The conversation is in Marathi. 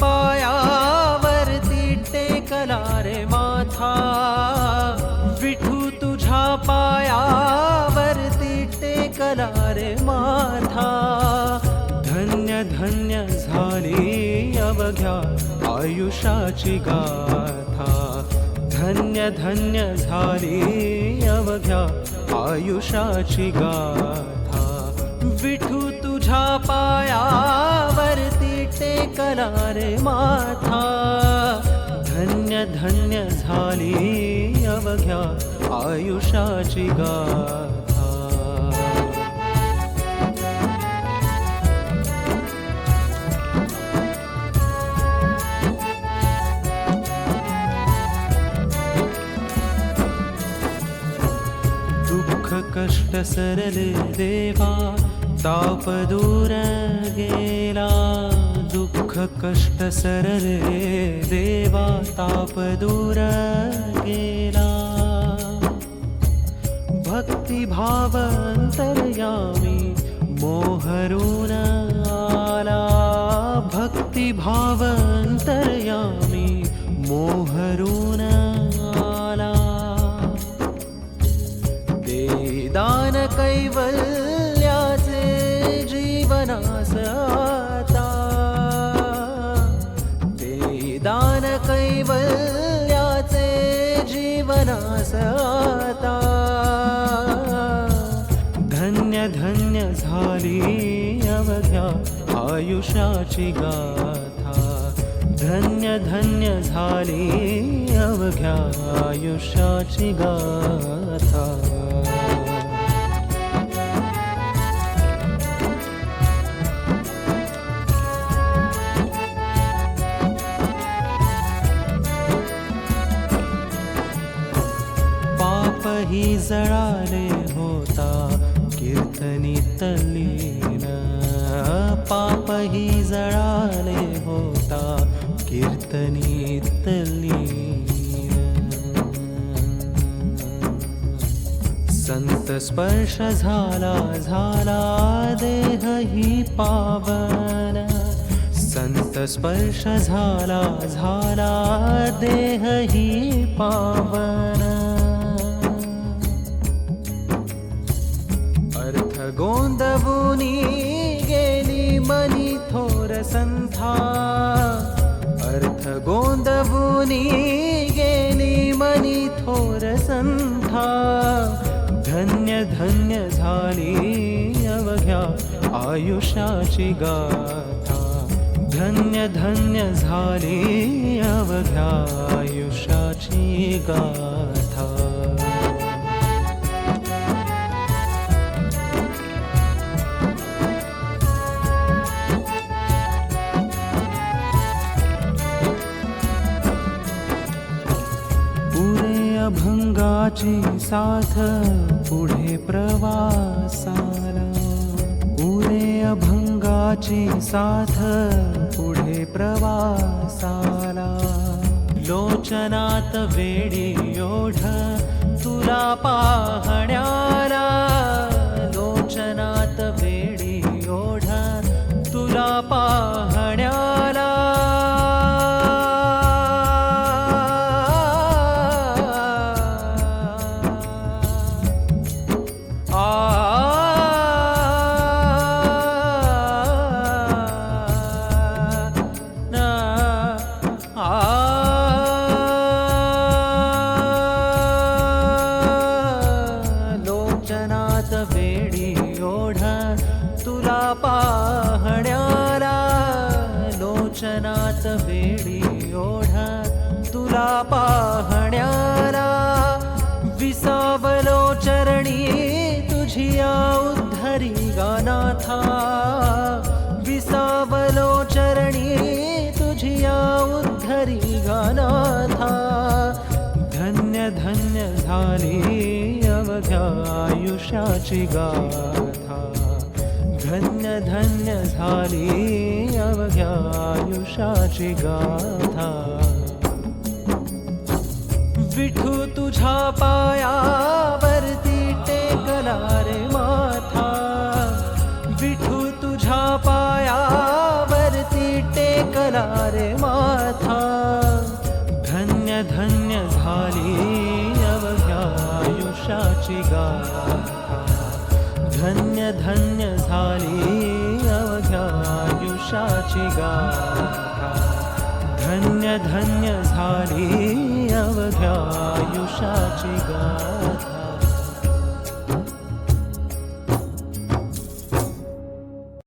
पायावरती टेकला रे माथा. विठू तुझ्या पायावरती टेकला रे माथा. धन्य धन्य झाली अवघ्या आयुष्याची गाथा. धन्य धन्य झाली अवघ्या आयुष्याची गाथा. विठू तुझ्या पायावर ते करारे माथा. धन्य धन्य झाली अवघ्या आयुष्याची गाथा. दुःख कष्ट सरले देवा ताप दूर गेला. दुःख कष्ट सरले देवा ताप दूर गेला. भक्ती भाव मोहरून आला. भक्ती भाव अंतर्यामी मोहरून आला देदान कैवल्याचे जीवनास धन्य धन्य झाली अवघ्या आयुष्याची गाथा. धन्य धन्य झाली अवघ्या आयुष्याची गाथा. पाप ही जळाले होता. कीर्तनी जळाले होता कीर्तनी स्पर्श झाला झाला देह ही पावन। संत स्पर्श झाला झाला ही पावन संथा। अर्थ गोंदबुनी गेली मनी थोर संथा। धन्य धन्य झाली अवघ्या आयुष्याची गाथा। धन्य धन्य झाली अवघ्या आयुष्याची गाथा। योगाची साथ पुढे प्रवासाला. उरे अभंगाची साथ पुढे प्रवासाला. लोचनात वेडी ओढ तुला पाहण्याला पाहण्याला लोचनात वेडी ओढा. तुला पाहण्याला विसावलो चरणी तुझिया उद्धरी गानाथा. विसावलो चरणी तुझिया उद्धरी गानाथा. धन्य धन्य झाली अवघ्या आयुष्याची गा धन्य धन्य झाली अवघ्या आयुष्याची गाथा. विठू तुझ्या पायावरती टेकला रे माथा. विठू तुझ्या पायावरती टेकला रे माथा. धन्य धन्य झाली अवघ्या आयुष्याची गाथा. धन्य धन्य झाली अवघ्या आयुष्याची गाथा. धन्य धन्य झाली अवघ्या आयुष्याची गाथा.